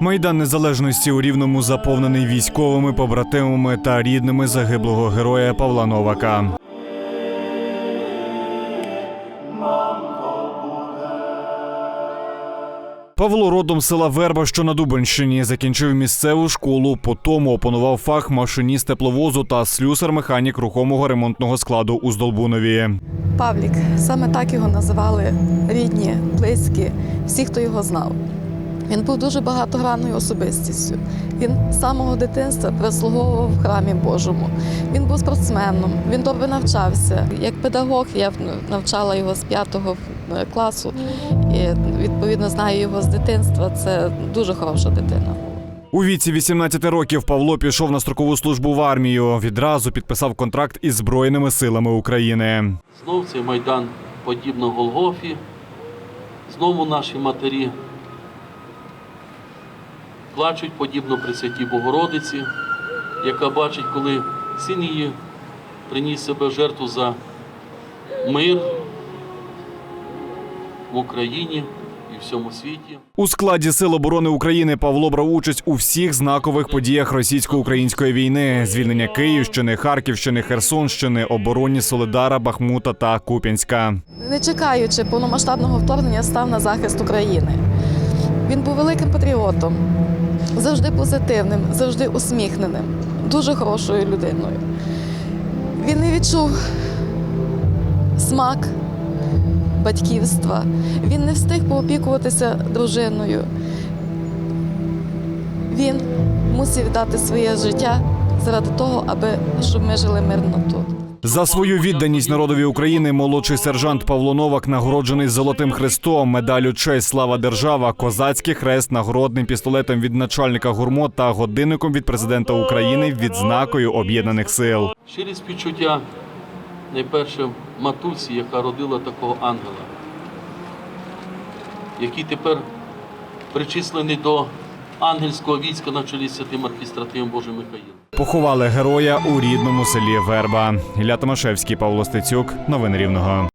Майдан Незалежності у Рівному заповнений військовими побратимами та рідними загиблого героя Павла Новака. Павло родом з села Верба, що на Дубенщині, закінчив місцеву школу. Потім опанував фах машиніст тепловозу та слюсар-механік рухомого ремонтного складу у Здолбунові. Павлік, саме так його називали рідні, близькі, всі, хто його знав. Він був дуже багатогранною особистістю. Він з самого дитинства прислуговував в храмі Божому. Він був спортсменом, він добре навчався. Як педагог я навчала його з п'ятого е, класу і відповідно знаю його з дитинства. Це дуже хороша дитина. У віці 18 років Павло пішов на строкову службу в армію. Відразу підписав контракт із Збройними силами України. Знов цей майдан подібно Голгофі. Знову наші матері плачуть подібно Пресвятій Богородиці, яка бачить, коли син її приніс себе жертву за мир в Україні і всьому світі. У складі Сил оборони України Павло брав участь у всіх знакових подіях російсько-української війни: звільнення Київщини, Харківщини, Херсонщини, оборонні Солидара, Бахмута та Куп'янська. Не чекаючи повномасштабного вторгнення, став на захист України. Він був великим патріотом, завжди позитивним, завжди усміхненим, дуже хорошою людиною. Він не відчув смак батьківства. Він не встиг поопікуватися дружиною. Він мусив дати своє життя заради того, аби щоб ми жили мирно тут. За свою відданість народові України молодший сержант Павло Новак нагороджений золотим хрестом, медаллю честь слава держава, козацький хрест, нагородним пістолетом від начальника гурмо та годинником від президента України відзнакою об'єднаних сил. Щирі співчуття найперше матусі, яка родила такого ангела, який тепер причислений до ангельського війська на чолі з святим архістратим Божим Михаїлом. Поховали героя у рідному селі Верба. Ілля Томашевський, Павло Стецюк. Новини Рівного.